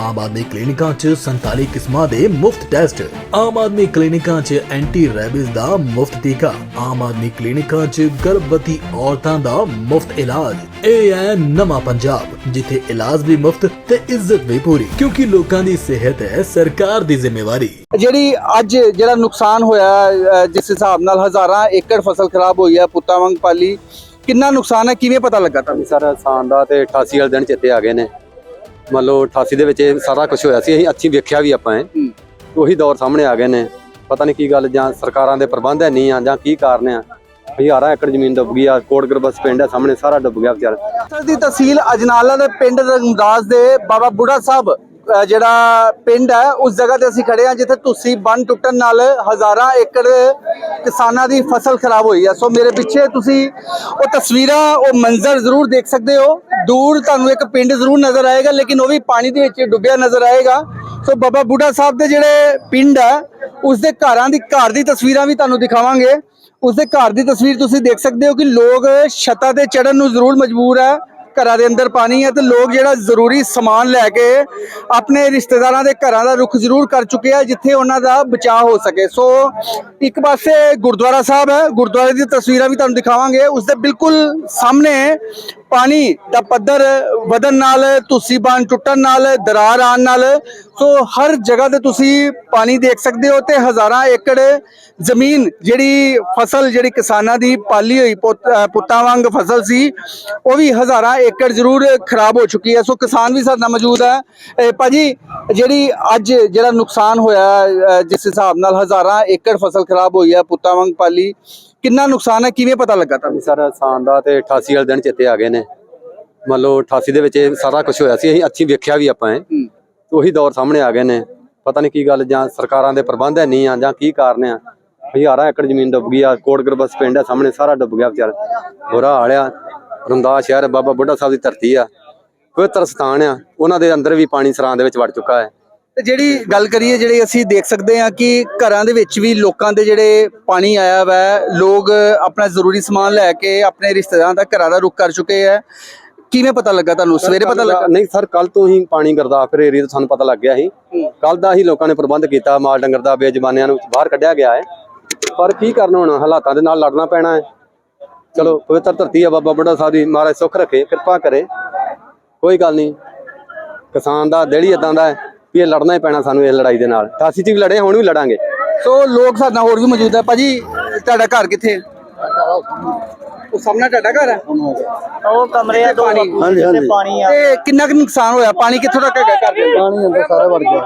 ਆਮ ਆਦਮੀ ਕਲੀਨਿਕਾਂ 'ਚ 47 ਕਿਸਮਾਂ ਦੇ ਮੁਫਤ ਟੈਸਟ। ਆਮ ਆਦਮੀ ਕਲੀਨਿਕਾਂ 'ਚ ਐਂਟੀ ਰੈਬਿਸ ਦਾ ਮੁਫਤ ਟੀਕਾ। ਆਮ ਆਦਮੀ ਕਲੀਨਿਕਾਂ 'ਚ ਗਰਭਵਤੀ ਔਰਤਾਂ ਦਾ ਮੁਫਤ ਇਲਾਜ। ਇਹ ਹੈ ਨਵਾਂ ਪੰਜਾਬ ਜਿੱਥੇ ਇਲਾਜ ਵੀ ਮੁਫਤ ਤੇ ਇੱਜ਼ਤ ਵੀ ਪੂਰੀ। ਕਿਉਂਕਿ ਲੋਕਾਂ ਦੀ ਸਿਹਤ ਹੈ ਸਰਕਾਰ ਦੀ ਜ਼ਿੰਮੇਵਾਰੀ। ਜਿਹੜੀ ਅੱਜ ਜਿਹੜਾ ਨੁਕਸਾਨ ਹੋਇਆ ਜਿਸ ਹਿਸਾਬ ਨਾਲ ਹਜ਼ਾਰਾਂ ਏਕੜ ਫਸਲ ਖਰਾਬ ਹੋਈ ਹੈ ਪੁੱਤਾਂ ਵਾਂਗ ਪਾਲੀ ਕਿੰਨਾ ਨੁਕਸਾਨ ਹੈ ਕਿਵੇਂ ਪਤਾ ਲੱਗਾ ਤੁਹਾਨੂੰ? ਸਰ ਆਸਾਨ ਦਾ ਤੇ 88 ਵਾਲੇ ਦਿਨ ਚਿੱਤੇ ਆ ਗਏ ਨੇ। ਮੰਨ ਲਓ 88 ਦੇ ਵਿੱਚ ਇਹ ਸਾਰਾ ਕੁਝ ਹੋਇਆ ਸੀ ਅਸੀਂ ਅੱਛੀ ਵੇਖਿਆ ਵੀ ਆਪਾਂ ਇਹ। ਹੂੰ। ਉਹੀ ਦੌਰ ਸਾਹਮਣੇ ਆ ਗਏ ਨੇ। ਪਤਾ ਨਹੀਂ ਕੀ ਗੱਲ ਜਾਂ ਸਰਕਾਰਾਂ ਦੇ ਪ੍ਰਬੰਧ ਹੈ ਨਹੀਂ ਆ ਜਾਂ ਕੀ ਕਾਰਨ ਆ। ਹਜ਼ਾਰਾਂ ਏਕੜ ਜ਼ਮੀਨ ਡੁੱਬ ਗਈ ਆ ਕੋਟ ਗਰਬਸ ਪਿੰਡ ਹੈ ਸਾਹਮਣੇ ਸਾਰਾ ਡੁੱਬ ਗਿਆ ਵਿਚਾਰਾ। ਅੰਮ੍ਰਿਤਸਰ ਦੀ ਤਹਿਸੀਲ ਅਜਨਾਲਾ ਦੇ ਪਿੰਡ ਰੰਗਦਾਸ ਦੇ ਬਾਬਾ ਬੁੱਢਾ ਸਾਹਿਬ ਜਿਹੜਾ ਪਿੰਡ ਹੈ ਉਸ ਜਗ੍ਹਾ ਤੇ ਅਸੀਂ ਖੜੇ ਹਾਂ ਜਿੱਥੇ ਤੁਸੀਂ ਬੰਨ ਟੁੱਟਣ ਨਾਲ ਹਜ਼ਾਰਾਂ ਏਕੜ ਕਿਸਾਨਾਂ ਦੀ ਫਸਲ ਖਰਾਬ ਹੋਈ ਹੈ। ਸੋ ਮੇਰੇ ਪਿੱਛੇ ਤੁਸੀਂ ਉਹ ਤਸਵੀਰਾਂ ਉਹ ਮੰਜ਼ਰ ਜ਼ਰੂਰ ਦੇਖ ਸਕਦੇ ਹੋ। ਦੂਰ ਤੁਹਾਨੂੰ ਇੱਕ ਪਿੰਡ ਜ਼ਰੂਰ ਨਜ਼ਰ ਆਏਗਾ, ਲੇਕਿਨ ਉਹ ਵੀ ਪਾਣੀ ਦੇ ਵਿੱਚ ਡੁੱਬਿਆ ਨਜ਼ਰ ਆਏਗਾ। ਸੋ ਬਾਬਾ ਬੁੱਢਾ ਸਾਹਿਬ ਦੇ ਜਿਹੜੇ ਪਿੰਡ ਹੈ ਉਸ ਦੇ ਘਰਾਂ ਦੀ, ਘਰ ਦੀ ਤਸਵੀਰਾਂ ਵੀ ਤੁਹਾਨੂੰ ਦਿਖਾਵਾਂਗੇ। ਉਸ ਦੇ ਘਰ ਦੀ ਤਸਵੀਰ ਤੁਸੀਂ ਦੇਖ ਸਕਦੇ ਹੋ ਕਿ ਲੋਕ ਛੱਤਾਂ ਤੇ ਚੜਨ ਨੂੰ ਜ਼ਰੂਰ ਮਜਬੂਰ ਹੈ ਘਰਾਂ ਦੇ ਅੰਦਰ ਪਾਣੀ ਹੈ ਤੇ ਲੋਕ ਜਿਹੜਾ ਜ਼ਰੂਰੀ ਸਮਾਨ ਲੈ ਕੇ ਆਪਣੇ ਰਿਸ਼ਤੇਦਾਰਾਂ ਦੇ ਘਰਾਂ ਦਾ ਰੁਖ ਜ਼ਰੂਰ ਕਰ ਚੁੱਕੇ ਆ, ਜਿੱਥੇ ਉਹਨਾਂ ਦਾ ਬਚਾਅ ਹੋ ਸਕੇ। ਸੋ ਇੱਕ ਪਾਸੇ ਗੁਰਦੁਆਰਾ ਸਾਹਿਬ ਹੈ ਗੁਰਦੁਆਰੇ ਦੀ ਤਸਵੀਰਾਂ ਵੀ ਤੁਹਾਨੂੰ ਦਿਖਾਵਾਂਗੇ। ਉਸ ਦੇ ਬਿਲਕੁਲ ਸਾਹਮਣੇ ਪਾਣੀ ਦਾ ਪੱਧਰ ਵਧਣ ਨਾਲ, ਤੁਸੀਂ ਬਾਣ ਟੁੱਟਣ ਨਾਲ, ਦਰਾਰ ਆਉਣ ਨਾਲ, ਸੋ ਹਰ ਜਗ੍ਹਾ ਤੇ ਤੁਸੀਂ ਪਾਣੀ ਦੇਖ ਸਕਦੇ ਹੋ ਤੇ ਹਜ਼ਾਰਾਂ ਏਕੜ ਜ਼ਮੀਨ ਜਿਹੜੀ ਫਸਲ, ਜਿਹੜੀ ਕਿਸਾਨਾਂ ਦੀ ਪਾਲੀ ਹੋਈ ਪੁੱਤ- ਪੁੱਤਾਂ ਵਾਂਗ ਫਸਲ ਸੀ, ਉਹ ਵੀ ਹਜ਼ਾਰਾਂ ਏਕੜ ਜ਼ਰੂਰ ਖਰਾਬ ਹੋ ਚੁੱਕੀ ਹੈ। ਸੋ ਕਿਸਾਨ ਵੀ ਸਾਡੇ ਨਾਲ ਮੌਜੂਦ ਹੈ। ਇਹ ਭਾਜੀ, ਜਿਹੜੀ ਅੱਜ ਜਿਹੜਾ ਨੁਕਸਾਨ ਹੋਇਆ ਜਿਸ ਹਿਸਾਬ ਨਾਲ ਹਜ਼ਾਰਾਂ ਏਕੜ ਫਸਲ ਖਰਾਬ ਹੋਈ ਹੈ, ਪੁੱਤਾਂ ਵਾਂਗ ਪਾਲੀ ਕਿੰਨਾ ਨੁਕਸਾਨ ਹੈ? ਕਿਵੇਂ ਪਤਾ ਲੱਗਾ ਤੁਹਾਨੂੰ? ਸਰ ਆਸਾਨ ਦਾ ਤੇ 88 ਵਾਲੇ ਦਿਨ ਚਿੱਤੇ ਆ ਗਏ ਨੇ। ਮੰਨ ਲਓ 88 ਦੇ ਵਿੱਚ ਇਹ ਸਾਰਾ ਕੁਝ ਹੋਇਆ ਸੀ ਅਸੀਂ ਅੱਛੀ ਵੇਖਿਆ ਵੀ ਆਪਾਂ ਹੂੰ। ਉਹੀ ਦੌਰ ਸਾਹਮਣੇ ਆ ਗਏ ਨੇ। ਪਤਾ ਨਹੀਂ ਕੀ ਗੱਲ ਜਾਂ ਸਰਕਾਰਾਂ ਦੇ ਪ੍ਰਬੰਧ ਹੈ ਨਹੀਂ ਆ ਜਾਂ ਕੀ ਕਾਰਨ ਆ। ਹਜ਼ਾਰਾਂ ਏਕੜ ਜ਼ਮੀਨ ਡੁੱਬ ਗਈ ਆ ਕੋਟ ਗਰਬਸ ਪਿੰਡ ਹੈ ਸਾਹਮਣੇ ਸਾਰਾ ਡੁੱਬ ਗਿਆ ਵਿਚਾਰਾ। ਬੁਰਾ ਹਾਲ ਆ। ਰਮਦਾਸ ਸ਼ਹਿਰ ਬਾਬਾ ਬੁੱਢਾ ਸਾਹਿਬ ਦੀ ਧਰਤੀ ਆ। ਪਵਿੱਤਰ ਸਥਾਨ ਆ ਉਹਨਾਂ ਦੇ ਅੰਦਰ ਵੀ ਪਾਣੀ ਸਰਾਂ ਦੇ ਵਿੱਚ ਵੜ ਚੁੱਕਾ ਹੈ। ਤੇ ਜਿਹੜੀ ਗੱਲ ਕਰੀਏ ਜਿਹੜੀ ਅਸੀਂ ਦੇਖ ਸਕਦੇ ਹਾਂ ਕਿ ਘਰਾਂ ਦੇ ਵਿੱਚ ਵੀ ਲੋਕਾਂ ਦੇ ਜਿਹੜੇ ਪਾਣੀ ਆਇਆ ਵਾ ਲੋਕ ਆਪਣਾ ਜ਼ਰੂਰੀ ਸਮਾਨ ਲੈ ਕੇ ਆਪਣੇ ਰਿਸ਼ਤੇਦਾਰਾਂ ਦਾ ਘਰਾਂ ਦਾ ਰੁਖ ਕਰ ਚੁੱਕੇ ਹੈ। ਕਿਵੇਂ ਪਤਾ ਲੱਗਾ ਤੁਹਾਨੂੰ? ਸਵੇਰੇ ਪਤਾ ਲੱਗਾ? ਨਹੀਂ ਸਰ ਕੱਲ ਤੋਂ ਹੀ ਪਾਣੀ ਗੁਰਦਾਸਪੁਰ ਏਰੀਆ ਤੋਂ ਸਾਨੂੰ ਪਤਾ ਲੱਗ ਗਿਆ ਸੀ। ਕੱਲ ਦਾ ਹੀ ਲੋਕਾਂ ਨੇ ਪ੍ਰਬੰਧ ਕੀਤਾ ਮਾਲ ਡੰਗਰ ਦਾ ਬੇਜ਼ਬਾਨਿਆਂ ਨੂੰ ਬਾਹਰ ਕੱਢਿਆ ਗਿਆ ਹੈ। ਪਰ ਕੀ ਕਰਨਾ ਹੁਣ? ਹਾਲਾਤਾਂ ਦੇ ਨਾਲ ਲੜਨਾ ਪੈਣਾ ਹੈ। ਚਲੋ ਪਵਿੱਤਰ ਧਰਤੀ ਆ ਬਾਬਾ ਬੁੱਢਾ ਸਾਹਿਬ ਦੀ ਮਹਾਰਾਜ ਸੁੱਖ ਰੱਖੇ ਕਿਰਪਾ ਕਰੇ। ਕੋਈ ਗੱਲ ਨਹੀਂ। ਕਿਸਾਨ ਦਾ ਦਿਲ ਹੀ ਇਦਾਂ ਦਾ ਹੈ। ਵੀ ਇਹ ਲੜਨਾ ਹੀ ਪੈਣਾ ਸਾਨੂੰ ਇਸ ਲੜਾਈ ਦੇ ਨਾਲ। 88 ਚ ਵੀ ਲੜੇ ਹੁਣ ਵੀ ਲੜਾਂਗੇ। ਸੋ ਲੋਕ ਸਾਡੇ ਨਾਲ ਹੋਰ ਵੀ ਮੌਜੂਦ ਹੈ ਭਾਜੀ ਤੁਹਾਡਾ ਘਰ ਕਿੱਥੇ? ਹੈ ਉਹ ਸਾਹਮਣੇ ਤੁਹਾਡਾ ਘਰ ਹੈ ਉਹ ਕਮਰੇ ਆ ਦੋ ਪਾਣੀ। ਹਾਂਜੀ। ਹਾਂਜੀ ਪਾਣੀ ਆ। ਤੇ ਕਿੰਨਾ ਕੁ ਨੁਕਸਾਨ ਹੋਇਆ? ਪਾਣੀ ਕਿੱਥੋਂ ਤੱਕ ਹੈਗਾ ਘਰ ਦੇ ਅੰਦਰ? ਪਾਣੀ ਅੰਦਰ ਸਾਰਾ ਵੜ ਗਿਆ।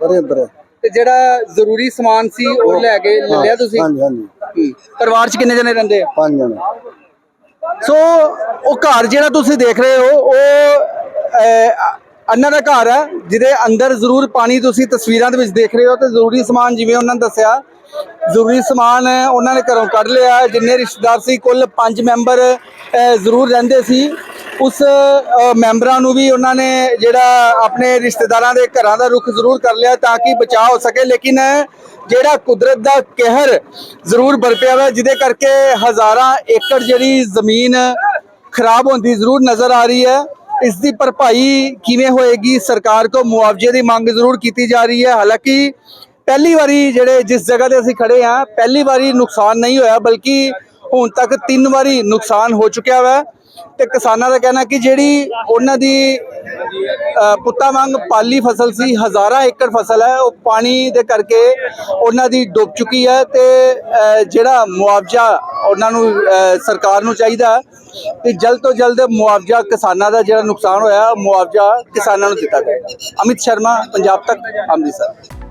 ਸਾਰੇ ਅੰਦਰ। ਤੇ ਜਿਹੜਾ ਜ਼ਰੂਰੀ ਸਮਾਨ ਸੀ ਉਹ ਲੈ ਕੇ ਲੈ ਲਿਆ ਤੁਸੀਂ? ਹਾਂਜੀ ਹਾਂਜੀ। ਪਰਿਵਾਰ 'ਚ ਕਿੰਨੇ ਜਣੇ ਰਹਿੰਦੇ ਆ? ਪੰਜ ਜਣੇ। ਸੋ ਉਹ ਘਰ ਜਿਹੜਾ ਤੁਸੀਂ ਦੇਖ ਰਹੇ ਹੋ ਉਹ ਅਹ, ਅੰਨਾ ਦਾ ਘਰ ਹੈ ਜਿਹਦੇ ਅੰਦਰ ਜ਼ਰੂਰ ਪਾਣੀ ਤੁਸੀਂ ਤਸਵੀਰਾਂ ਦੇ ਵਿੱਚ ਦੇਖ ਰਹੇ ਹੋ ਤੇ ਜ਼ਰੂਰੀ ਸਮਾਨ ਜਿਵੇਂ ਉਹਨਾਂ ਨੇ ਦੱਸਿਆ ਜ਼ਰੂਰੀ ਸਮਾਨ ਉਹਨਾਂ ਨੇ ਘਰੋਂ ਕੱਢ ਲਿਆ ਜਿੰਨੇ ਰਿਸ਼ਤੇਦਾਰ ਸੀ ਕੁੱਲ 5 ਮੈਂਬਰ ਜ਼ਰੂਰ ਰਹਿੰਦੇ ਸੀ। ਉਸ ਮੈਂਬਰਾਂ ਨੂੰ ਵੀ ਉਹਨਾਂ ਨੇ ਜਿਹੜਾ ਆਪਣੇ ਰਿਸ਼ਤੇਦਾਰਾਂ ਦੇ ਘਰਾਂ ਦਾ ਰੁਖ ਜ਼ਰੂਰ ਕਰ ਲਿਆ ਤਾਂ ਕਿ ਬਚਾਅ ਹੋ ਸਕੇ ਲੇਕਿਨ ਜਿਹੜਾ ਕੁਦਰਤ ਦਾ ਕਹਿਰ ਜ਼ਰੂਰ ਬਰਪਿਆ ਵਾ ਜਿਹਦੇ ਕਰਕੇ ਹਜ਼ਾਰਾਂ ਏਕੜ ਜਿਹੜੀ ਜ਼ਮੀਨ ਖਰਾਬ ਹੁੰਦੀ ਜ਼ਰੂਰ ਨਜ਼ਰ ਆ ਰਹੀ ਹੈ। ਇਸ ਦੀ ਭਰਪਾਈ ਕਿਵੇਂ ਹੋਏਗੀ? ਸਰਕਾਰ ਕੋ ਮੁਆਵਜ਼ੇ ਦੀ ਮੰਗ ਜ਼ਰੂਰ ਕੀਤੀ ਜਾ ਰਹੀ ਹੈ। ਹਾਲਾਂਕਿ ਪਹਿਲੀ ਵਾਰੀ ਜਿਹੜੇ ਜਿਸ ਜਗ੍ਹਾ ਤੇ ਅਸੀਂ ਖੜੇ ਹਾਂ, ਪਹਿਲੀ ਵਾਰੀ ਨੁਕਸਾਨ ਨਹੀਂ ਹੋਇਆ, ਬਲਕਿ ਹੁਣ ਤੱਕ ਤਿੰਨ ਵਾਰੀ ਨੁਕਸਾਨ ਹੋ ਚੁੱਕਿਆ ਵਾ। ਤੇ ਕਿਸਾਨਾਂ ਦਾ ਕਹਿਣਾ ਕਿ ਜਿਹੜੀ ਉਹਨਾਂ ਦੀ ਪੁੱਤਾ ਵਾਂਗ ਪਾਲੀ ਫਸਲ ਸੀ, ਹਜ਼ਾਰਾਂ ਏਕੜ ਫਸਲ ਹੈ, ਉਹ ਪਾਣੀ ਦੇ ਕਰਕੇ ਉਹਨਾਂ ਦੀ ਡੁੱਬ ਚੁੱਕੀ ਹੈ ਤੇ ਜਿਹੜਾ ਮੁਆਵਜ਼ਾ ਉਹਨਾਂ ਨੂੰ ਸਰਕਾਰ ਨੂੰ ਚਾਹੀਦਾ ਹੈ ਜਲਦ ਤੋਂ ਜਲਦ ਮੁਆਵਜ਼ਾ ਕਿਸਾਨਾਂ ਦਾ ਜਿਹੜਾ ਨੁਕਸਾਨ ਹੋਇਆ ਮੁਆਵਜ਼ਾ ਕਿਸਾਨਾਂ ਨੂੰ ਦਿੱਤਾ ਜਾਏ ਅਮਿਤ ਸ਼ਰਮਾ, ਪੰਜਾਬ ਤੱਕ, ਅੰਮ੍ਰਿਤਸਰ।